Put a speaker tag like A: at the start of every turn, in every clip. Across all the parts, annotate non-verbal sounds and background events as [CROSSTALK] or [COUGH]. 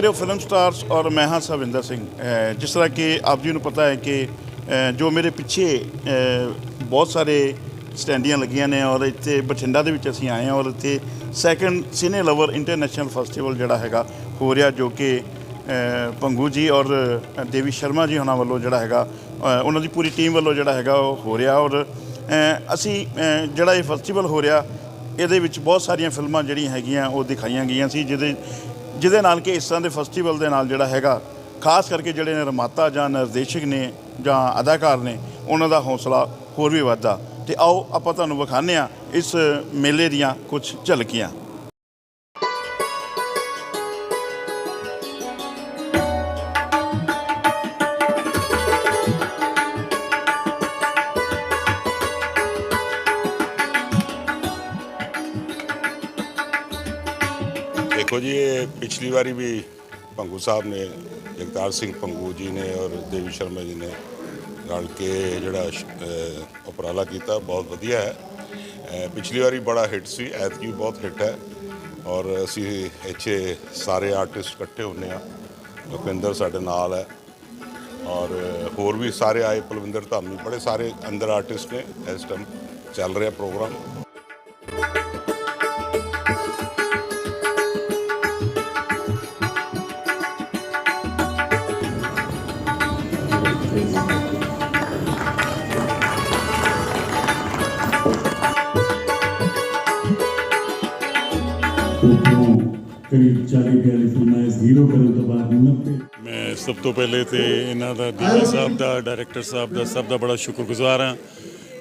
A: ਕਰਿਓ film stars ਔਰ ਮੈਂ ਹਾਂ ਸਵਿੰਦਰ ਸਿੰਘ। ਜਿਸ ਤਰ੍ਹਾਂ ਕਿ ਆਪ ਜੀ ਨੂੰ ਪਤਾ ਹੈ ਕਿ ਜੋ ਮੇਰੇ ਪਿੱਛੇ ਬਹੁਤ ਸਾਰੇ ਸਟੈਂਡੀਆਂ ਲੱਗੀਆਂ ਨੇ ਔਰ ਇੱਥੇ ਬਠਿੰਡਾ ਦੇ ਵਿੱਚ ਅਸੀਂ ਆਏ ਹਾਂ ਔਰ ਇੱਥੇ second cine lover international festival ਜਿਹੜਾ ਹੈਗਾ ਹੋ ਰਿਹਾ ਜੋ ਕਿ ਪੰਗੂ ਜੀ ਔਰ ਦੇਵੀ ਸ਼ਰਮਾ ਜੀ ਉਹਨਾਂ ਵੱਲੋਂ ਜਿਹੜਾ ਹੈਗਾ ਉਹਨਾਂ ਦੀ ਪੂਰੀ ਟੀਮ ਵੱਲੋਂ ਜਿਹੜਾ ਹੈਗਾ ਉਹ ਹੋ ਰਿਹਾ ਔਰ ਅਸੀਂ ਜਿਹੜਾ ਇਹ ਫੈਸਟੀਵਲ ਹੋ ਰਿਹਾ, ਇਹਦੇ ਵਿੱਚ ਬਹੁਤ ਸਾਰੀਆਂ ਫਿਲਮਾਂ ਜਿਹੜੀਆਂ ਹੈਗੀਆਂ ਉਹ ਦਿਖਾਈਆਂ ਗਈਆਂ ਸੀ, ਜਿਹਦੇ ਜਿਹਦੇ ਨਾਲ ਕਿ ਇਸ ਤਰ੍ਹਾਂ ਦੇ ਫੈਸਟੀਵਲ ਦੇ ਨਾਲ ਜਿਹੜਾ ਹੈਗਾ, ਖਾਸ ਕਰਕੇ ਜਿਹੜੇ ਨਿਰਮਾਤਾ ਜਾਂ ਨਿਰਦੇਸ਼ਕ ਨੇ ਜਾਂ ਅਦਾਕਾਰ ਨੇ, ਉਹਨਾਂ ਦਾ ਹੌਸਲਾ ਹੋਰ ਵੀ ਵੱਧਦਾ। ਤੇ ਆਓ ਆਪਾਂ ਤੁਹਾਨੂੰ ਵਿਖਾਉਂਦੇ ਹਾਂ ਇਸ ਮੇਲੇ ਦੀਆਂ ਕੁਝ ਝਲਕੀਆਂ।
B: ਜੀ ਇਹ ਪਿਛਲੀ ਵਾਰੀ ਵੀ ਭੰਗੂ ਸਾਹਿਬ ਨੇ, ਜਗਤਾਰ ਸਿੰਘ ਪੰਗੂ ਜੀ ਨੇ ਔਰ ਦੇਵੀ ਸ਼ਰਮਾ ਜੀ ਨੇ ਰਲ ਕੇ ਜਿਹੜਾ ਉਪਰਾਲਾ ਕੀਤਾ, ਬਹੁਤ ਵਧੀਆ ਹੈ। ਪਿਛਲੀ ਵਾਰੀ ਬੜਾ ਹਿੱਟ ਸੀ, ਐਤਕੀ ਬਹੁਤ ਹਿੱਟ ਹੈ। ਔਰ ਅਸੀਂ ਇੱਥੇ ਸਾਰੇ ਆਰਟਿਸਟ ਇਕੱਠੇ ਹੁੰਨੇ ਆ ਲੁਪਿੰਦਰ ਸਾਡੇ ਨਾਲ ਹੈ। ਔਰ ਹੋਰ ਵੀ ਸਾਰੇ ਆਏ, ਪਲਵਿੰਦਰ ਧਾਮੀ, ਬੜੇ ਸਾਰੇ ਅੰਦਰ ਆਰਟਿਸਟ ਨੇ ਇਸ ਟਾਈਮ ਚੱਲ ਰਿਹਾ ਪ੍ਰੋਗਰਾਮ।
C: ਕਰੀਬ 40 42 ਫਿਲਮਾਂ ਇਸ ਕਰਨ ਤੋਂ ਬਾਅਦ 90
D: ਮੈਂ ਸਭ ਤੋਂ ਪਹਿਲੇ ਤੇ ਇਹਨਾਂ ਦਾ ਡੀਜੀ ਸਾਹਿਬ ਦਾ, ਡਾਇਰੈਕਟਰ ਸਾਹਿਬ ਦਾ ਸਭ ਦਾ ਬੜਾ ਸ਼ੁਕਰਗੁਜ਼ਾਰ ਹਾਂ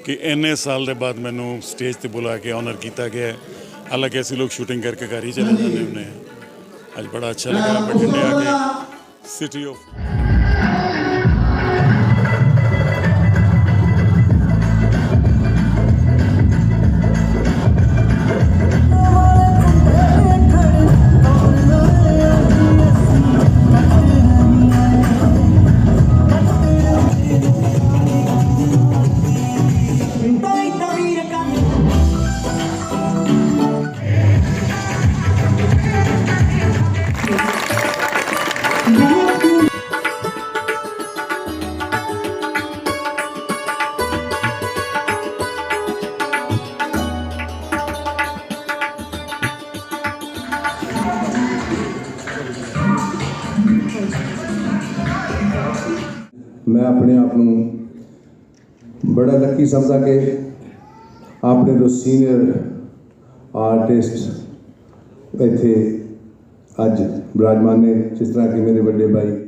D: ਕਿ ਇੰਨੇ ਸਾਲ ਦੇ ਬਾਅਦ ਮੈਨੂੰ ਸਟੇਜ ਤੇ ਬੁਲਾ ਕੇ ਆਨਰ ਕੀਤਾ ਗਿਆ ਹਾਲਾਂਕਿ ਅਸੀਂ ਲੋਕ ਸ਼ੂਟਿੰਗ ਕਰਕੇ ਘਰ ਹੀ ਚਲੇ ਜਾਂਦੇ ਹੁੰਦੇ ਹਾਂ। ਅੱਜ ਬੜਾ ਅੱਛਾ ਲੱਗਾ, ਬਠਿੰਡੇ ਆ ਕੇ ਸਿਟੀ ਆਫ
E: ਮੈਂ ਆਪਣੇ ਆਪ ਨੂੰ ਬੜਾ ਲੱਕੀ ਸਮਝਦਾ ਕਿ ਆਪਣੇ ਤੋਂ ਸੀਨੀਅਰ ਆਰਟਿਸਟ ਇੱਥੇ ਅੱਜ ਬਿਰਾਜਮਾਨ ਨੇ, ਜਿਸ ਤਰ੍ਹਾਂ ਕਿ ਮੇਰੇ ਵੱਡੇ ਭਾਈ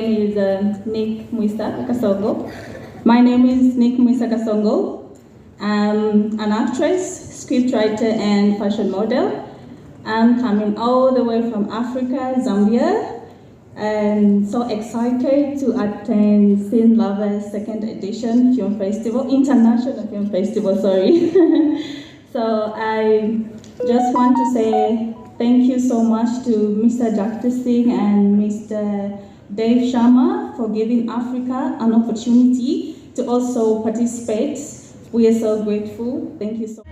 F: name is uh, Nick Muisa Kasongo. My name is Nick Muisa Kasongo. I'm an actress, scriptwriter, and fashion model. I'm coming all the way from Africa, Zambia, and so excited to attend Sin Lovers second edition film festival, international film festival. Sorry. [LAUGHS] so I just want to say thank you so much to Mr. Dr. Singh and Mr. Dave Sharma for giving Africa an opportunity to also participate We are so grateful. Thank you so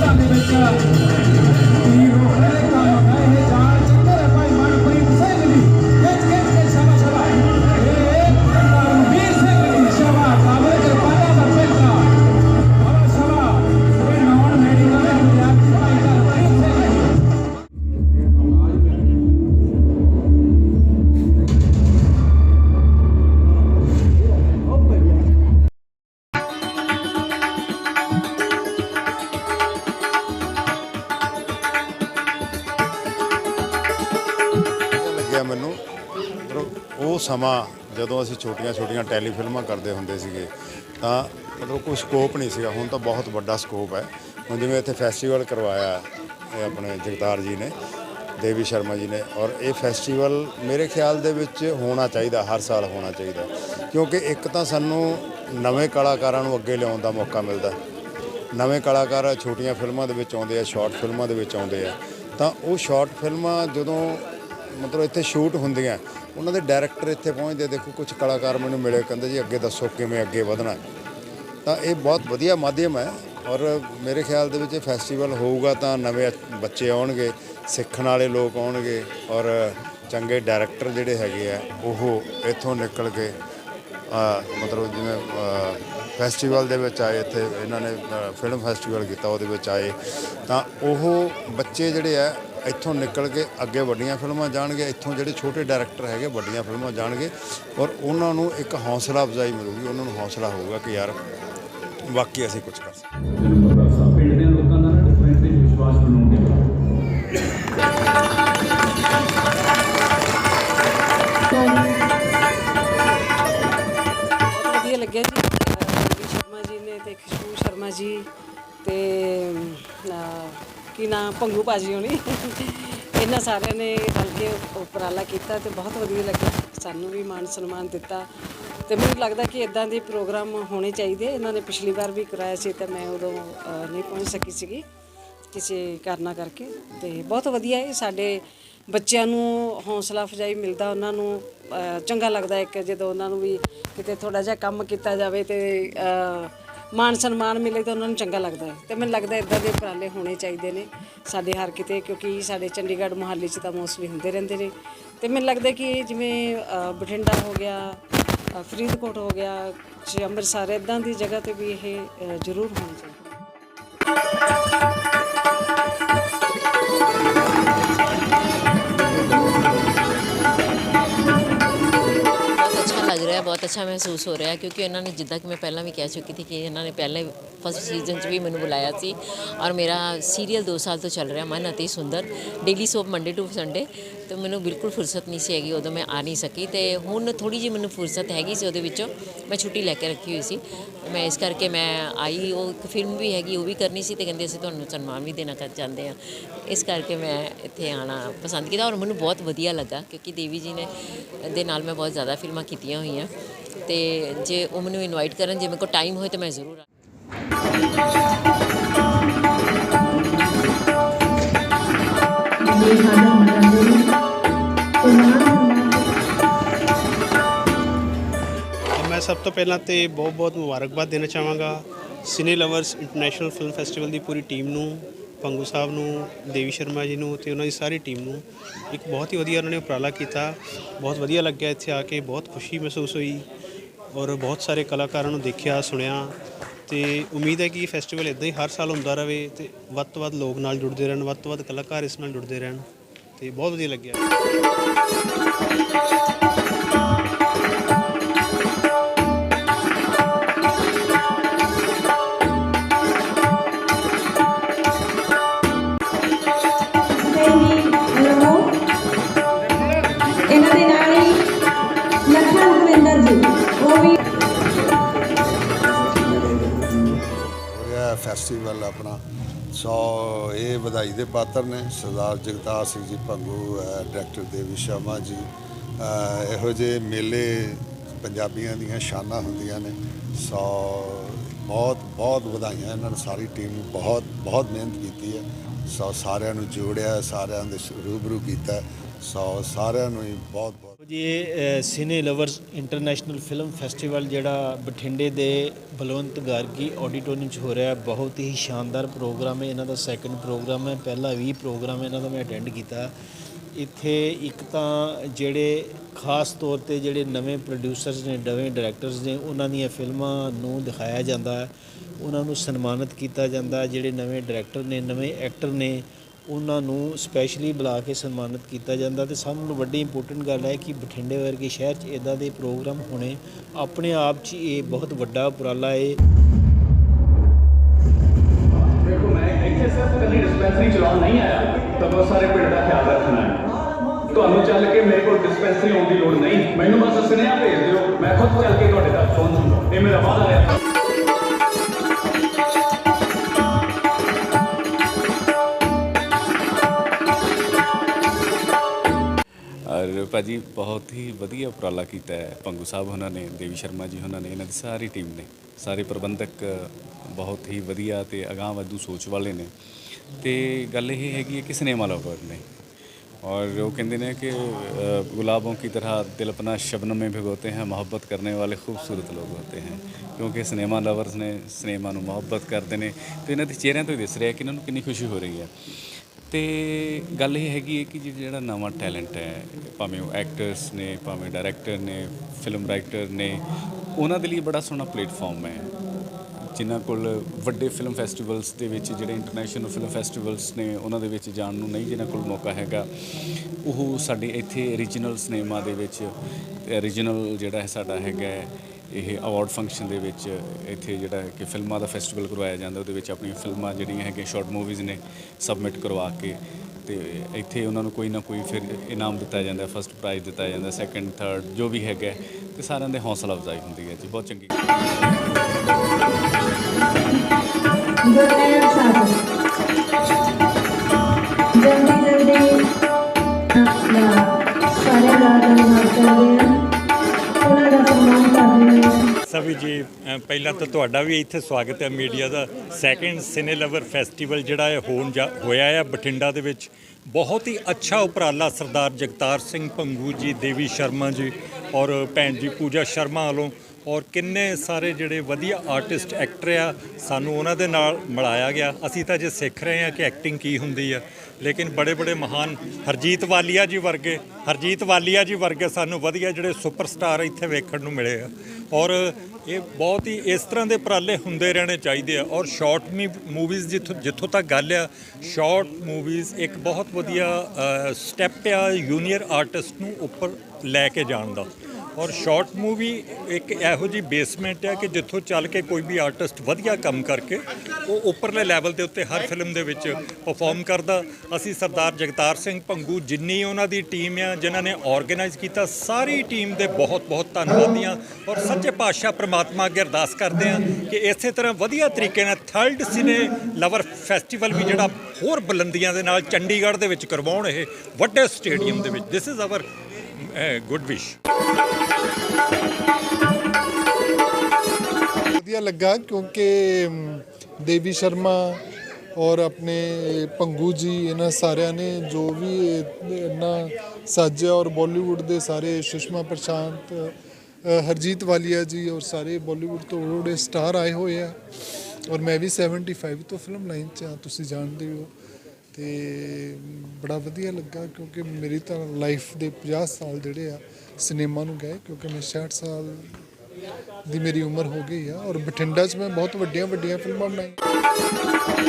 G: ਲੱਗਿਆ ਜਦੋਂ ਅਸੀਂ ਛੋਟੀਆਂ-ਛੋਟੀਆਂ ਟੈਲੀਫਿਲਮਾਂ ਕਰਦੇ ਹੁੰਦੇ ਸੀਗੇ, ਤਾਂ ਮਤਲਬ ਕੋਈ scope ਨਹੀਂ ਸੀਗਾ। ਹੁਣ ਤਾਂ ਬਹੁਤ ਵੱਡਾ ਸਕੋਪ ਹੈ। ਹੁਣ ਜਿਵੇਂ ਇੱਥੇ ਫੈਸਟੀਵਲ ਕਰਵਾਇਆ ਇਹ ਆਪਣੇ ਜਗਤਾਰ ਜੀ ਨੇ, ਦੇਵੀ ਸ਼ਰਮਾ ਜੀ ਨੇ, ਔਰ ਇਹ ਫੈਸਟੀਵਲ ਮੇਰੇ ਖਿਆਲ ਦੇ ਵਿੱਚ ਹੋਣਾ ਚਾਹੀਦਾ, ਹਰ ਸਾਲ ਹੋਣਾ ਚਾਹੀਦਾ। ਕਿਉਂਕਿ ਇੱਕ ਤਾਂ ਸਾਨੂੰ ਨਵੇਂ ਕਲਾਕਾਰਾਂ ਨੂੰ ਅੱਗੇ ਲਿਆਉਣ ਦਾ ਮੌਕਾ ਮਿਲਦਾ। ਨਵੇਂ ਕਲਾਕਾਰ ਛੋਟੀਆਂ ਫਿਲਮਾਂ ਦੇ ਵਿੱਚ ਆਉਂਦੇ ਆ, ਸ਼ਾਰਟ ਫਿਲਮਾਂ ਦੇ ਵਿੱਚ ਆਉਂਦੇ ਆ। ਤਾਂ ਉਹ ਸ਼ਾਰਟ ਫਿਲਮਾਂ ਜਦੋਂ ਮਤਲਬ ਇੱਥੇ ਸ਼ੂਟ ਹੁੰਦੀਆਂ। ਉਹਨਾਂ ਦੇ ਡਾਇਰੈਕਟਰ ਇੱਥੇ ਪਹੁੰਚਦੇ, ਦੇਖੋ ਕੁਝ ਕਲਾਕਾਰ ਮੈਨੂੰ ਮਿਲੇ, ਕਹਿੰਦੇ ਜੀ ਅੱਗੇ ਦੱਸੋ ਕਿਵੇਂ ਅੱਗੇ ਵਧਣਾ। ਤਾਂ ਇਹ ਬਹੁਤ ਵਧੀਆ ਮਾਧਿਅਮ ਹੈ ਔਰ ਮੇਰੇ ਖਿਆਲ ਦੇ ਵਿੱਚ ਇਹ ਫੈਸਟੀਵਲ ਹੋਊਗਾ ਤਾਂ ਨਵੇਂ ਬੱਚੇ ਆਉਣਗੇ, ਸਿੱਖਣ ਵਾਲੇ ਲੋਕ ਆਉਣਗੇ ਔਰ ਚੰਗੇ ਡਾਇਰੈਕਟਰ ਜਿਹੜੇ ਹੈਗੇ ਆ, ਉਹ ਇੱਥੋਂ ਨਿਕਲ ਕੇ ਮਤਲਬ ਜਿਵੇਂ ਫੈਸਟੀਵਲ ਦੇ ਵਿੱਚ ਆਏ, ਇੱਥੇ ਇਹਨਾਂ ਨੇ ਫਿਲਮ ਫੈਸਟੀਵਲ ਕੀਤਾ, ਉਹਦੇ ਵਿੱਚ ਆਏ। ਤਾਂ ਉਹ ਬੱਚੇ ਜਿਹੜੇ ਆ ਇੱਥੋਂ ਨਿਕਲ ਕੇ ਅੱਗੇ ਵੱਡੀਆਂ ਫਿਲਮਾਂ ਜਾਣਗੇ, ਇੱਥੋਂ ਜਿਹੜੇ ਛੋਟੇ ਡਾਇਰੈਕਟਰ ਹੈਗੇ ਵੱਡੀਆਂ ਫਿਲਮਾਂ ਜਾਣਗੇ ਔਰ ਉਹਨਾਂ ਨੂੰ ਇੱਕ ਹੌਸਲਾ ਅਫਜ਼ਾਈ ਮਿਲੂਗੀ, ਉਹਨਾਂ ਨੂੰ ਹੌਸਲਾ ਹੋਊਗਾ ਕਿ ਯਾਰ ਵਾਕਈ ਅਸੀਂ ਕੁਝ ਕਰ ਸਕਦੇ
C: ਪਿੰਡ ਦੇ ਲੋਕਾਂ ਦਾ ਡਿਫਰੈਂਟ ਤੇ ਵਿਸ਼ਵਾਸ ਬਣਾਉਣ
H: ਵਧੀਆ ਲੱਗਿਆ ਜੀ। ਰਵੀ ਸ਼ਰਮਾ ਜੀ ਨੇ ਤੇ ਖੁਸ਼ਬੂ ਸ਼ਰਮਾ ਜੀ ਕੀ ਨਾਮ, ਭੰਗੂ ਭਾਜੀ ਹੋਣੀ। ਇਹਨਾਂ ਸਾਰਿਆਂ ਨੇ ਰਲ ਕੇ ਉਪਰਾਲਾ ਕੀਤਾ ਤੇ ਬਹੁਤ ਵਧੀਆ ਲੱਗਿਆ। ਸਾਨੂੰ ਵੀ ਮਾਣ ਸਨਮਾਨ ਦਿੱਤਾ। ਤੇ ਮੈਨੂੰ ਲੱਗਦਾ ਕਿ ਇਦਾਂ ਦੇ ਪ੍ਰੋਗਰਾਮ ਹੋਣੇ ਚਾਹੀਦੇ। ਇਹਨਾਂ ਨੇ ਪਿਛਲੀ ਵਾਰ ਵੀ ਕਰਾਇਆ ਸੀ ਤੇ ਮੈਂ ਉਦੋਂ ਨਹੀਂ ਪਹੁੰਚ ਸਕੀ ਸੀਗੀ ਕਿਸੇ ਕਾਰਨਾ ਕਰਕੇ। ਤੇ ਬਹੁਤ ਵਧੀਆ ਹੈ ਸਾਡੇ ਬੱਚਿਆਂ ਨੂੰ ਹੌਸਲਾ ਅਫਜ਼ਾਈ ਮਿਲਦਾ, ਉਹਨਾਂ ਨੂੰ ਚੰਗਾ ਲੱਗਦਾ ਇੱਕ ਜਦੋਂ ਉਹਨਾਂ ਨੂੰ ਵੀ ਕਿਤੇ ਥੋੜਾ ਜਿਹਾ ਕੰਮ ਕੀਤਾ ਜਾਵੇ ਤੇ ਮਾਣ ਸਨਮਾਨ ਮਿਲੇ ਤਾਂ ਉਹਨਾਂ ਨੂੰ ਚੰਗਾ ਲੱਗਦਾ ਹੈ। ਤੇ ਮੈਨੂੰ ਲੱਗਦਾ ਇਦਾਂ ਦੇ ਉਪਰਾਲੇ ਹੋਣੇ ਚਾਹੀਦੇ ਨੇ ਸਾਡੇ ਹਰ ਕਿਤੇ, ਕਿਉਂਕਿ ਸਾਡੇ ਚੰਡੀਗੜ੍ਹ ਮੁਹਾਲੀ 'ਚ ਤਾਂ ਮੋਸਟਲੀ ਹੁੰਦੇ ਰਹਿੰਦੇ ਨੇ। ਤੇ ਮੈਨੂੰ ਲੱਗਦਾ ਕਿ ਜਿਵੇਂ ਬਠਿੰਡਾ ਹੋ ਗਿਆ ਫਰੀਦਕੋਟ ਹੋ ਗਿਆ, ਜੀ ਅੰਮ੍ਰਿਤਸਰ, ਇਦਾਂ ਦੀ ਜਗ੍ਹਾ ਤੇ ਵੀ ਇਹ ਜ਼ਰੂਰ ਹੋਣਾ ਚਾਹੀਦਾ
I: ਬਹੁਤ ਅੱਛਾ ਮਹਿਸੂਸ ਹੋ ਰਿਹਾ ਕਿਉਂਕਿ ਇਹਨਾਂ ਨੇ ਜਿੱਦਾਂ ਕਿ ਮੈਂ ਪਹਿਲਾਂ ਵੀ ਕਹਿ ਚੁੱਕੀ ਸੀ ਕਿ ਇਹਨਾਂ ਨੇ ਪਹਿਲੇ ਫਸਟ ਸੀਜ਼ਨ 'ਚ ਵੀ ਮੈਨੂੰ ਬੁਲਾਇਆ ਸੀ ਔਰ ਮੇਰਾ ਸੀਰੀਅਲ 2 ਸਾਲ ਤੋਂ ਚੱਲ ਰਿਹਾ Mann Ati Sundar daily soap Monday to Sunday ਤੇ ਮੈਨੂੰ ਬਿਲਕੁਲ ਫੁਰਸਤ ਨਹੀਂ ਸੀ ਹੈਗੀ, ਉਦੋਂ ਮੈਂ ਆ ਨਹੀਂ ਸਕੀ ਤੇ ਹੁਣ ਥੋੜੀ ਜਿਹੀ ਮੈਨੂੰ ਫੁਰਸਤ ਹੈਗੀ ਸੀ ਉਹਦੇ ਵਿੱਚੋਂ। ਮੈਂ ਛੁੱਟੀ ਲੈ ਕੇ ਰੱਖੀ ਹੋਈ ਸੀ। ਮੈਂ ਇਸ ਕਰਕੇ ਮੈਂ ਆਈ, ਉਹ ਇੱਕ ਫਿਲਮ ਵੀ ਹੈਗੀ, ਉਹ ਵੀ ਕਰਨੀ ਸੀ ਤੇ ਕਹਿੰਦੇ ਅਸੀਂ ਤੁਹਾਨੂੰ ਸਨਮਾਨ ਵੀ ਦੇਣਾ ਕਰ ਚਾਹੁੰਦੇ ਆ ਇਸ ਕਰਕੇ ਮੈਂ ਇੱਥੇ ਆਣਾ ਪਸੰਦ ਕੀਤਾ ਔਰ ਮੈਨੂੰ ਬਹੁਤ ਵਧੀਆ ਲੱਗਾ ਕਿਉਂਕਿ ਦੇਵੀ ਜੀ ਨੇ ਦੇ ਨਾਲ ਮੈਂ ਬਹੁਤ ਜ਼ਿਆਦਾ ਫਿਲਮਾਂ ਕੀਤੀਆਂ ਹੋਈਆਂ। ਤੇ ਜੇ ਉਹ ਮੈਨੂੰ ਇਨਵਾਈਟ ਕਰਨ, ਜੇ ਮੇਰੇ ਕੋਲ ਟਾਈਮ ਹੋਏ ਤਾਂ ਮੈਂ ਜ਼ਰੂਰ ਆ
J: ਸਭ ਤੋਂ ਪਹਿਲਾਂ ਤੇ ਬਹੁਤ-ਬਹੁਤ ਮੁਬਾਰਕਬਾਦ ਦੇਣਾ ਚਾਹਾਂਗਾ cine lovers international film festival ਦੀ ਪੂਰੀ ਟੀਮ ਨੂੰ, ਪੰਗੂ ਸਾਹਿਬ ਨੂੰ, ਦੇਵੀ ਸ਼ਰਮਾ ਜੀ ਨੂੰ ਤੇ ਉਹਨਾਂ ਦੀ ਸਾਰੀ ਟੀਮ ਨੂੰ। ਇੱਕ ਬਹੁਤ ਹੀ ਵਧੀਆ ਉਹਨਾਂ ਨੇ ਉਪਰਾਲਾ ਕੀਤਾ। ਬਹੁਤ ਵਧੀਆ ਲੱਗਿਆ ਇੱਥੇ ਆ ਕੇ, ਬਹੁਤ ਖੁਸ਼ੀ ਮਹਿਸੂਸ ਹੋਈ ਔਰ ਬਹੁਤ ਸਾਰੇ ਕਲਾਕਾਰਾਂ ਨੂੰ ਦੇਖਿਆ, ਸੁਣਿਆ ਤੇ ਉਮੀਦ ਹੈ ਕਿ ਫੈਸਟੀਵਲ ਇਦਾਂ ਹੀ ਹਰ ਸਾਲ ਹੁੰਦਾ ਰਹੇ ਤੇ ਵੱਧ ਤੋਂ ਵੱਧ ਲੋਕ ਨਾਲ ਜੁੜਦੇ ਰਹਿਣ, ਵੱਧ ਤੋਂ ਵੱਧ ਕਲਾਕਾਰ ਇਸ ਨਾਲ ਜੁੜਦੇ ਰਹਿਣ ਤੇ ਬਹੁਤ ਵਧੀਆ ਲੱਗਿਆ।
K: ਸੋ ਇਹ ਵਧਾਈ ਦੇ ਪਾਤਰ ਨੇ ਸਰਦਾਰ ਜਗਤਾਰ ਸਿੰਘ ਜੀ ਭੰਗੂ ਅ, ਡਾਇਰੈਕਟਰ ਦੇਵੀ ਸ਼ਰਮਾ ਜੀ। ਇਹੋ ਜਿਹੇ ਮੇਲੇ ਪੰਜਾਬੀਆਂ ਦੀਆਂ ਸ਼ਾਨਾਂ ਹੁੰਦੀਆਂ ਨੇ। ਸੋ ਬਹੁਤ ਬਹੁਤ ਵਧਾਈਆਂ ਇਹਨਾਂ ਨੇ ਸਾਰੀ ਟੀਮ ਨੂੰ ਬਹੁਤ ਬਹੁਤ ਮਿਹਨਤ ਕੀਤੀ ਹੈ। ਸੋ ਸਾਰਿਆਂ ਨੂੰ ਜੋੜਿਆ ਸਾਰਿਆਂ ਦੇ ਰੂਬਰੂ ਕੀਤਾ। ਸੋ ਸਾਰਿਆਂ ਨੂੰ ਹੀ ਬਹੁਤ
L: ਇਹ cine lovers international film festival ਜਿਹੜਾ ਬਠਿੰਡੇ ਦੇ ਬਲਵੰਤ ਗਾਰਗੀ ਆਡੀਟੋਰੀਅਮ 'ਚ ਹੋ ਰਿਹਾ ਹੈ ਬਹੁਤ ਹੀ ਸ਼ਾਨਦਾਰ ਪ੍ਰੋਗਰਾਮ ਹੈ। ਇਹਨਾਂ ਦਾ ਸੈਕੰਡ ਪ੍ਰੋਗਰਾਮ ਹੈ, ਪਹਿਲਾ ਵੀ ਪ੍ਰੋਗਰਾਮ ਇਹਨਾਂ ਦਾ ਮੈਂ ਅਟੈਂਡ ਕੀਤਾ। ਇੱਥੇ ਇੱਕ ਤਾਂ ਜਿਹੜੇ ਖਾਸ ਤੌਰ ਤੇ ਜਿਹੜੇ ਨਵੇਂ ਪ੍ਰੋਡਿਊਸਰਸ ਨੇ, ਨਵੇਂ ਡਾਇਰੈਕਟਰਸ ਨੇ, ਉਹਨਾਂ ਦੀਆਂ ਫਿਲਮਾਂ ਨੂੰ ਦਿਖਾਇਆ ਜਾਂਦਾ ਹੈ। ਉਹਨਾਂ ਨੂੰ ਸਨਮਾਨਿਤ ਕੀਤਾ ਜਾਂਦਾ ਜਿਹੜੇ ਨਵੇਂ ਡਾਇਰੈਕਟਰ ਨੇ, ਨਵੇਂ ਐਕਟਰ ਨੇ ਉਹਨਾਂ ਨੂੰ ਸਪੈਸ਼ਲੀ ਬੁਲਾ ਕੇ ਸਨਮਾਨਿਤ ਕੀਤਾ ਜਾਂਦਾ ਤੇ ਸਭ ਨੂੰ ਵੱਡੀ ਇੰਪੋਰਟੈਂਟ ਗੱਲ ਹੈ ਕਿ ਬਠਿੰਡੇ ਵਰਗੇ ਸ਼ਹਿਰ 'ਚ ਇਦਾਂ ਦੇ ਪ੍ਰੋਗਰਾਮ ਹੋਣੇ ਆਪਣੇ ਆਪ 'ਚ ਇਹ ਬਹੁਤ ਵੱਡਾ ਉਪਰਾਲਾ ਹੈ
M: ਦੇਖੋ, ਮੈਂ ਇੱਥੇ ਸਿਰਫ ਕੱਲੀ ਡਿਸਪੈਂਸਰੀ ਚਲਾਉਣ ਨਹੀਂ ਆਇਆ, ਤਾਂ ਬਹੁਤ ਸਾਰੇ ਪਿੰਡ ਦਾ ਖਿਆਲ ਰੱਖਣਾ ਹੈ। ਤੁਹਾਨੂੰ ਚੱਲ ਕੇ ਮੇਰੇ ਕੋਲ ਡਿਸਪੈਂਸਰੀ ਆਉਣ ਦੀ ਲੋੜ ਨਹੀਂ। ਮੈਨੂੰ ਬਸ ਸੁਨੇਹਾ ਭੇਜ ਦਿਓ, ਮੈਂ ਖੁਦ ਚੱਲ ਕੇ ਤੁਹਾਡੇ ਤੱਕ ਪਹੁੰਚ ਇਹ ਮੇਰਾ ਵਾਅਦਾ ਹੈ।
N: ਭਾਜੀ ਬਹੁਤ ਹੀ ਵਧੀਆ ਉਪਰਾਲਾ ਕੀਤਾ ਹੈ ਪੰਗੂ ਸਾਹਿਬ ਉਹਨਾਂ ਨੇ ਦੇਵੀ ਸ਼ਰਮਾ ਜੀ ਉਹਨਾਂ ਨੇ ਇਹਨਾਂ ਦੀ ਸਾਰੀ ਟੀਮ ਨੇ ਸਾਰੇ ਪ੍ਰਬੰਧਕ ਬਹੁਤ ਹੀ ਵਧੀਆ ਤੇ ਅਗਾਂਹ ਵਧੂ ਸੋਚ ਵਾਲੇ ਨੇ ਤੇ ਗੱਲ ਇਹ ਹੈਗੀ ਹੈ ਕਿ ਸਿਨੇਮਾ ਲਵਰ ਨੇ और वो कहते हैं कि अ, गुलाबों की तरह दिल अपना शबनम में भिगोते हैं मोहब्बत करने वाले खूबसूरत लोग होते हैं ਕਿਉਂਕਿ ਸਿਨੇਮਾ ਲਵਰਸ ਨੇ ਸਿਨੇਮਾ ਨੂੰ ਮੁਹੱਬਤ ਕਰਦੇ ਨੇ ਤੇ ਇਹਨਾਂ ਦੇ ਚਿਹਰਿਆਂ ਤੋਂ ਹੀ ਦਿਸ ਰਿਹਾ ਕਿ ਇਹਨਾਂ ਨੂੰ ਕਿੰਨੀ ਖੁਸ਼ੀ ਹੋ ਰਹੀ ਹੈ ਤੇ ਗੱਲ ਇਹ ਹੈਗੀ ਹੈ ਕਿ ਜੀ, ਜਿਹੜਾ ਨਵਾਂ ਟੈਲੈਂਟ ਹੈ, ਭਾਵੇਂ ਉਹ ਐਕਟਰਸ ਨੇ, ਭਾਵੇਂ ਡਾਇਰੈਕਟਰ ਨੇ ਫਿਲਮ ਰਾਈਟਰ ਨੇ, ਉਹਨਾਂ ਦੇ ਲਈ ਬੜਾ ਸੋਹਣਾ ਪਲੇਟਫਾਰਮ ਹੈ। ਜਿਨ੍ਹਾਂ ਕੋਲ ਵੱਡੇ ਫਿਲਮ ਫੈਸਟੀਵਲਸ ਦੇ ਵਿੱਚ ਜਿਹੜੇ ਇੰਟਰਨੈਸ਼ਨਲ ਫਿਲਮ ਫੈਸਟੀਵਲਸ ਨੇ, ਉਹਨਾਂ ਦੇ ਵਿੱਚ ਜਾਣ ਨੂੰ ਨਹੀਂ ਜਿਨ੍ਹਾਂ ਕੋਲ ਮੌਕਾ ਹੈਗਾ। ਉਹ ਸਾਡੇ ਇੱਥੇ ਰੀਜਨਲ ਸਿਨੇਮਾ ਦੇ ਵਿੱਚ ਰੀਜਨਲ ਜਿਹੜਾ ਹੈ ਸਾਡਾ ਹੈਗਾ ਇਹ ਅਵਾਰਡ ਫੰਕਸ਼ਨ ਦੇ ਵਿੱਚ ਇੱਥੇ ਜਿਹੜਾ ਹੈ ਕਿ ਫਿਲਮਾਂ ਦਾ ਫੈਸਟੀਵਲ ਕਰਵਾਇਆ ਜਾਂਦਾ ਉਹਦੇ ਵਿੱਚ ਆਪਣੀਆਂ ਫਿਲਮਾਂ ਜਿਹੜੀਆਂ ਹੈਗੀਆਂ ਸ਼ਾਰਟ ਮੂਵੀਜ਼ ਨੇ ਸਬਮਿਟ ਕਰਵਾ ਕੇ ਤੇ ਇੱਥੇ ਉਹਨਾਂ ਨੂੰ ਕੋਈ ਨਾ ਕੋਈ ਫਿਰ ਇਨਾਮ ਦਿੱਤਾ ਜਾਂਦਾ ਫਸਟ ਪ੍ਰਾਈਜ਼ ਦਿੱਤਾ ਜਾਂਦਾ ਸੈਕੰਡ ਥਰਡ ਜੋ ਵੀ ਹੈਗਾ ਹੈ, ਤੇ ਸਾਰਿਆਂ ਦੇ ਹੌਸਲਾ ਅਫਜ਼ਾਈ ਹੁੰਦੀ ਹੈ ਜੀ ਬਹੁਤ ਚੰਗੀ
O: ਗੁਰਨੈਣ ਸਾਹਿਬ
P: ਵੀ ਜੀ ਪਹਿਲਾਂ ਤਾਂ ਤੁਹਾਡਾ ਵੀ ਇੱਥੇ ਸਵਾਗਤ ਹੈ ਮੀਡੀਆ ਦਾ। ਸੈਕੰਡ ਸਿਨੇ ਲਵਰ ਫੈਸਟੀਵਲ ਜਿਹੜਾ ਹੈ ਹੋਣ ਜਾ, ਹੋਇਆ ਹੈ ਬਠਿੰਡਾ ਦੇ ਵਿੱਚ। ਬਹੁਤ ਹੀ ਅੱਛਾ ਉਪਰਾਲਾ ਸਰਦਾਰ ਜਗਤਾਰ ਸਿੰਘ ਪੰਗੂ ਜੀ, ਦੇਵੀ ਸ਼ਰਮਾ ਜੀ ਔਰ ਭੈਣ ਜੀ ਪੂਜਾ ਸ਼ਰਮਾ ਵੱਲੋਂ। ਔਰ ਕਿੰਨੇ ਸਾਰੇ ਜਿਹੜੇ ਵਧੀਆ ਆਰਟਿਸਟ ਐਕਟਰ ਆ, ਸਾਨੂੰ ਉਹਨਾਂ ਦੇ ਨਾਲ ਮਿਲਾਇਆ ਗਿਆ। ਅਸੀਂ ਤਾਂ ਜੇ ਸਿੱਖ ਰਹੇ ਹਾਂ ਕਿ ਐਕਟਿੰਗ ਕੀ ਹੁੰਦੀ ਆ। ਲੇਕਿਨ ਬੜੇ ਬੜੇ ਮਹਾਨ ਹਰਜੀਤ ਵਾਲੀਆ ਜੀ ਵਰਗੇ, ਹਰਜੀਤ ਵਾਲੀਆ ਜੀ ਵਰਗੇ ਸਾਨੂੰ ਵਧੀਆ ਜਿਹੜੇ ਸੁਪਰਸਟਾਰ ਇੱਥੇ ਵੇਖਣ ਨੂੰ ਮਿਲੇ ਆ। ਔਰ ਇਹ ਬਹੁਤ ਹੀ ਇਸ ਤਰ੍ਹਾਂ ਦੇ ਉਪਰਾਲੇ ਹੁੰਦੇ ਰਹਿਣੇ ਚਾਹੀਦੇ ਆ। ਔਰ ਸ਼ਾਰਟ ਮੂਵੀਜ਼ ਜਿੱਥੋਂ ਜਿੱਥੋਂ ਤੱਕ ਗੱਲ ਆ, ਸ਼ਾਰਟ ਮੂਵੀਜ਼ ਇੱਕ ਬਹੁਤ ਵਧੀਆ ਸਟੈਪ ਆ ਜੂਨੀਅਰ ਆਰਟਿਸਟ ਨੂੰ ਉੱਪਰ ਲੈ ਕੇ ਜਾਣ ਦਾ। ਔਰ ਸ਼ਾਰਟ ਮੂਵੀ ਇੱਕ ਇਹੋ ਜੀ ਬੇਸਮੈਂਟ ਹੈ ਕਿ ਜਿੱਥੋਂ ਚੱਲ ਕੇ ਕੋਈ ਵੀ ਆਰਟਿਸਟ ਵਧੀਆ ਕੰਮ ਕਰਕੇ ਉਹ ਉੱਪਰਲੇ ਲੈਵਲ ਦੇ ਉੱਤੇ ਹਰ ਫਿਲਮ ਦੇ ਵਿੱਚ ਪਰਫਾਰਮ ਕਰਦਾ। ਅਸੀਂ ਸਰਦਾਰ ਜਗਤਾਰ ਸਿੰਘ ਭੰਗੂ ਜਿੰਨੀ ਉਹਨਾਂ ਦੀ ਟੀਮ ਆ, ਜਿਨ੍ਹਾਂ ਨੇ ਆਰਗੇਨਾਈਜ਼ ਕੀਤਾ, ਸਾਰੀ ਟੀਮ ਦੇ ਬਹੁਤ ਬਹੁਤ ਧੰਨਵਾਦੀ ਹਾਂ। ਔਰ ਸੱਚੇ ਪਾਤਸ਼ਾਹ ਪ੍ਰਮਾਤਮਾ ਅੱਗੇ ਅਰਦਾਸ ਕਰਦੇ ਹਾਂ ਕਿ ਇਸੇ ਤਰ੍ਹਾਂ ਵਧੀਆ ਤਰੀਕੇ ਨਾਲ ਥਰਡ ਸਿਨੇ ਲਵਰ ਫੈਸਟੀਵਲ ਵੀ ਜਿਹੜਾ ਹੋਰ ਬੁਲੰਦੀਆਂ ਦੇ ਨਾਲ ਚੰਡੀਗੜ੍ਹ ਦੇ ਵਿੱਚ ਕਰਵਾਉਣ ਇਹ ਵੱਡੇ ਸਟੇਡੀਅਮ ਦੇ ਵਿੱਚ। This is our good wish
Q: ਵਧੀਆ ਲੱਗਾ ਕਿਉਂਕਿ ਦੇਵੀ ਸ਼ਰਮਾ ਔਰ ਆਪਣੇ ਪੰਗੂ ਜੀ, ਇਹਨਾਂ ਸਾਰਿਆਂ ਨੇ ਜੋ ਵੀ ਇਹ- ਇਹਨਾਂ ਸਾਜਿਆ ਔਰ ਬਾਲੀਵੁੱਡ ਦੇ ਸਾਰੇ ਸੁਸ਼ਮਾ ਪ੍ਰਸ਼ਾਂਤ ਹਰਜੀਤ ਵਾਲੀਆ ਜੀ ਔਰ ਸਾਰੇ ਬਾਲੀਵੁੱਡ ਤੋਂ ਬੜੇ ਬੜੇ ਸਟਾਰ ਆਏ ਹੋਏ ਆ। ਔਰ ਮੈਂ ਵੀ 75 ਤੋਂ ਫਿਲਮ ਲਾਈਨ 'ਚ ਆ, ਤੁਸੀਂ ਜਾਣਦੇ ਹੋ। ਤੇ ਬੜਾ ਵਧੀਆ ਲੱਗਾ ਕਿਉਂਕਿ ਮੇਰੀ ਤਾਂ ਲਾਈਫ ਦੇ 50 ਸਾਲ ਜਿਹੜੇ ਆ ਸਿਨੇਮਾ ਨੂੰ ਗਏ ਕਿਉਂਕਿ ਮੈਂ 66 ਸਾਲ ਦੀ ਮੇਰੀ ਉਮਰ ਹੋ ਗਈ ਆ ਔਰ ਬਠਿੰਡਾ 'ਚ ਮੈਂ ਬਹੁਤ ਵੱਡੀਆਂ ਵੱਡੀਆਂ ਫਿਲਮਾਂ ਬਣਾਈਆਂ।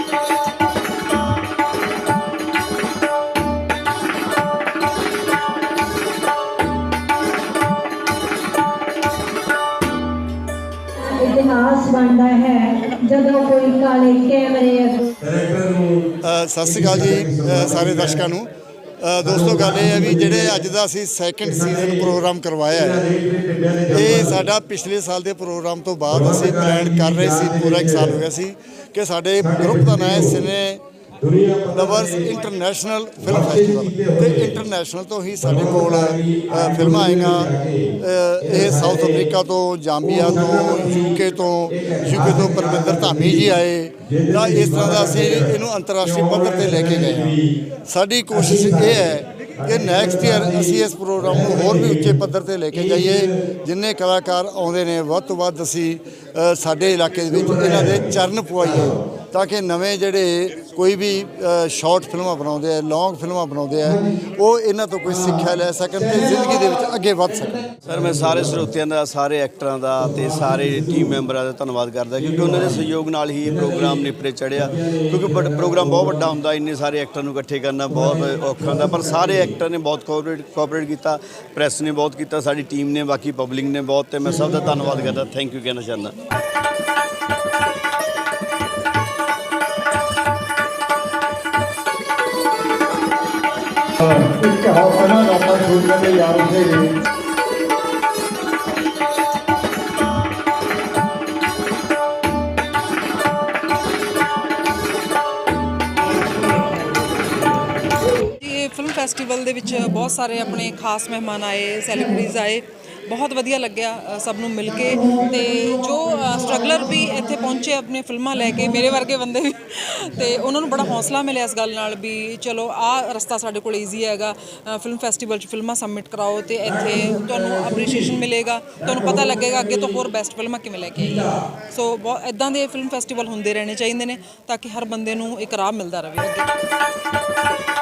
O: ਇਤਿਹਾਸ ਬਣਦਾ ਹੈ ਜਦੋਂ ਕੋਈ ਕਾਲੇ ਕੈਮਰੇ ਅੱਗੇ
R: ਅ, ਸਤਿ ਸ਼੍ਰੀ ਅਕਾਲ ਜੀ ਸਾਰੇ ਦਰਸ਼ਕਾਂ ਨੂੰ। ਦੋਸਤੋ, ਗੱਲ ਇਹ ਹੈ ਵੀ ਜਿਹੜੇ ਅੱਜ ਦਾ ਅਸੀਂ ਸੈਕੰਡ ਸੀਜ਼ਨ ਪ੍ਰੋਗਰਾਮ ਕਰਵਾਇਆ ਹੈ, ਇਹ ਸਾਡਾ ਪਿਛਲੇ ਸਾਲ ਦੇ ਪ੍ਰੋਗਰਾਮ ਤੋਂ ਬਾਅਦ ਅਸੀਂ ਪਲਾਨ ਕਰ ਰਹੇ ਸੀ, ਪੂਰਾ ਇੱਕ ਸਾਲ ਹੋ ਗਿਆ ਸੀ, ਕਿ ਸਾਡੇ ਗਰੁੱਪ ਦਾ ਨਾਮ ਹੈ cine lovers international film festival ਤੇ ਇੰਟਰਨੈਸ਼ਨਲ ਤੋਂ ਹੀ ਸਾਡੇ ਕੋਲ ਫਿਲਮਾਂ ਆਈਆਂ। ਇਹ ਸਾਊਥ ਅਫਰੀਕਾ ਤੋਂ ਜਾਂਬੀਆ ਤੋਂ ਯੂਕੇ ਤੋਂ ਯੂਕੇ ਤੋਂ ਪਰਵਿੰਦਰ ਧਾਮੀ ਜੀ ਆਏ। ਤਾਂ ਇਸ ਤਰ੍ਹਾਂ ਦਾ ਅਸੀਂ ਇਹਨੂੰ ਅੰਤਰਰਾਸ਼ਟਰੀ ਪੱਧਰ ਤੇ ਲੈ ਕੇ ਗਏ ਸਾਡੀ ਕੋਸ਼ਿਸ਼ ਇਹ ਹੈ ਕਿ ਨੈਕਸਟ ਈਅਰ ਅਸੀਂ ਇਸ ਪ੍ਰੋਗਰਾਮ ਨੂੰ ਹੋਰ ਵੀ ਉੱਚੇ ਪੱਧਰ ਤੇ ਲੈ ਕੇ ਜਾਈਏ। ਜਿੰਨੇ ਕਲਾਕਾਰ ਆਉਂਦੇ ਨੇ ਵੱਧ ਤੋਂ ਵੱਧ ਅਸੀਂ ਸਾਡੇ ਇਲਾਕੇ ਦੇ ਵਿੱਚ ਇਹਨਾਂ ਦੇ ਚਰਨ ਪਵਾਈਏ ਤਾਂ ਕਿ ਨਵੇਂ ਜਿਹੜੇ ਕੋਈ ਵੀ ਸ਼ਾਰਟ ਫਿਲਮਾਂ ਬਣਾਉਂਦੇ ਆ ਲੌਂਗ ਫਿਲਮਾਂ ਬਣਾਉਂਦੇ ਆ, ਉਹ ਇਹਨਾਂ ਤੋਂ ਕੋਈ ਸਿੱਖਿਆ ਲੈ ਸਕਣ ਤੇ ਜ਼ਿੰਦਗੀ ਦੇ ਵਿੱਚ ਅੱਗੇ ਵੱਧ ਸਕਣ।
S: ਸਰ, ਮੈਂ ਸਾਰੇ ਸਰੋਤਿਆਂ ਦਾ, ਸਾਰੇ ਐਕਟਰਾਂ ਦਾ ਤੇ ਸਾਰੇ ਟੀਮ ਮੈਂਬਰਾਂ ਦਾ ਧੰਨਵਾਦ ਕਰਦਾ ਕਿਉਂਕਿ ਉਹਨਾਂ ਦੇ ਸਹਿਯੋਗ ਨਾਲ ਹੀ ਇਹ ਪ੍ਰੋਗਰਾਮ ਨਿਪਰੇ ਚੜਿਆ ਕਿਉਂਕਿ ਬੜ- ਪ੍ਰੋਗਰਾਮ ਬਹੁਤ ਵੱਡਾ ਹੁੰਦਾ, ਇੰਨੇ ਸਾਰੇ ਐਕਟਰਾਂ ਨੂੰ ਇਕੱਠੇ ਕਰਨਾ ਬਹੁਤ ਔਖਾ ਹੁੰਦਾ, ਪਰ ਸਾਰੇ ਐਕਟਰ ਨੇ ਬਹੁਤ ਕੋਆਪਰੇਟ ਕੋਆਪਰੇਟ ਕੀਤਾ ਪ੍ਰੈਸ ਨੇ ਬਹੁਤ ਕੀਤਾ, ਸਾਡੀ ਟੀਮ ਨੇ, ਬਾਕੀ ਪਬਲਿਕ ਨੇ ਬਹੁਤ, ਤੇ ਮੈਂ ਸਭ ਦਾ ਧੰਨਵਾਦ ਕਰਦਾ। ਥੈਂਕ ਯੂ ਕਹਿਣਾ ਚਾਹੁੰਦਾ।
T: ਇੱਕ ਹੌਸਲਾ ਆਪਾਂ ਛੋਟੇ ਦੇ
U: ਫਿਲਮ ਫੈਸਟੀਵਲ ਦੇ ਵਿੱਚ ਬਹੁਤ ਸਾਰੇ ਆਪਣੇ ਖਾਸ ਮਹਿਮਾਨ ਆਏ ਸੈਲੀਬ੍ਰਿਟੀਜ਼ ਆਏ। ਬਹੁਤ ਵਧੀਆ ਲੱਗਿਆ ਸਭ ਨੂੰ ਮਿਲ ਕੇ। ਤੇ ਜੋ ਸਟਰਗਲਰ ਵੀ ਇੱਥੇ ਪਹੁੰਚੇ ਆਪਣੇ ਫਿਲਮਾਂ ਲੈ ਕੇ, ਮੇਰੇ ਵਰਗੇ ਬੰਦੇ ਵੀ ਤੇ ਉਹਨਾਂ ਨੂੰ ਬੜਾ ਹੌਸਲਾ ਮਿਲਿਆ ਇਸ ਗੱਲ ਨਾਲ ਵੀ ਚਲੋ, ਆਹ ਰਸਤਾ ਸਾਡੇ ਕੋਲ ਈਜ਼ੀ ਹੈਗਾ। ਫਿਲਮ ਫੈਸਟੀਵਲ 'ਚ ਫਿਲਮਾਂ ਸਬਮਿਟ ਕਰਾਓ ਤੇ ਇੱਥੇ ਤੁਹਾਨੂੰ ਅਪਰੀਸ਼ੀਏਸ਼ਨ ਮਿਲੇਗਾ। ਤੁਹਾਨੂੰ ਪਤਾ ਲੱਗੇਗਾ ਅੱਗੇ ਤੋਂ ਹੋਰ ਬੈਸਟ ਫਿਲਮਾਂ ਕਿਵੇਂ ਲੈ ਕੇ ਆਈਏ। ਸੋ ਬਹੁਤ ਇਦਾਂ ਦੇ ਫਿਲਮ ਫੈਸਟੀਵਲ ਹੁੰਦੇ ਰਹਿਣੇ ਚਾਹੀਦੇ ਨੇ ਤਾਂ ਕਿ ਹਰ ਬੰਦੇ ਨੂੰ ਇੱਕ ਰਾਹ ਮਿਲਦਾ ਰਹੇ ਅੱਗੇ।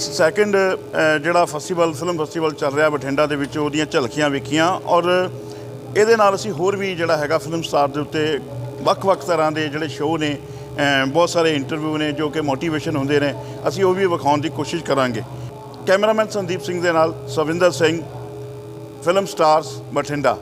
A: ਸੈਕੰਡ ਜਿਹੜਾ ਫੈਸਟੀਵਲ ਫਿਲਮ ਫੈਸਟੀਵਲ ਚੱਲ ਰਿਹਾ ਬਠਿੰਡਾ ਦੇ ਵਿੱਚ, ਉਹਦੀਆਂ ਝਲਕੀਆਂ ਵੇਖੀਆਂ ਔਰ ਇਹਦੇ ਨਾਲ ਅਸੀਂ ਹੋਰ ਵੀ ਜਿਹੜਾ ਹੈਗਾ ਫਿਲਮ ਸਟਾਰ ਦੇ ਉੱਤੇ ਵੱਖ-ਵੱਖ ਤਰ੍ਹਾਂ ਦੇ ਜਿਹੜੇ ਸ਼ੋਅ ਨੇ ਬਹੁਤ ਸਾਰੇ ਇੰਟਰਵਿਊ ਨੇ ਜੋ ਕਿ ਮੋਟੀਵੇਸ਼ਨ ਹੁੰਦੇ ਨੇ, ਅਸੀਂ ਉਹ ਵੀ ਵਿਖਾਉਣ ਦੀ ਕੋਸ਼ਿਸ਼ ਕਰਾਂਗੇ। ਕੈਮਰਾਮੈਨ ਸੰਦੀਪ ਸਿੰਘ ਦੇ ਨਾਲ ਸਵਿੰਦਰ ਸਿੰਘ ਫਿਲਮ ਸਟਾਰਸ ਬਠਿੰਡਾ।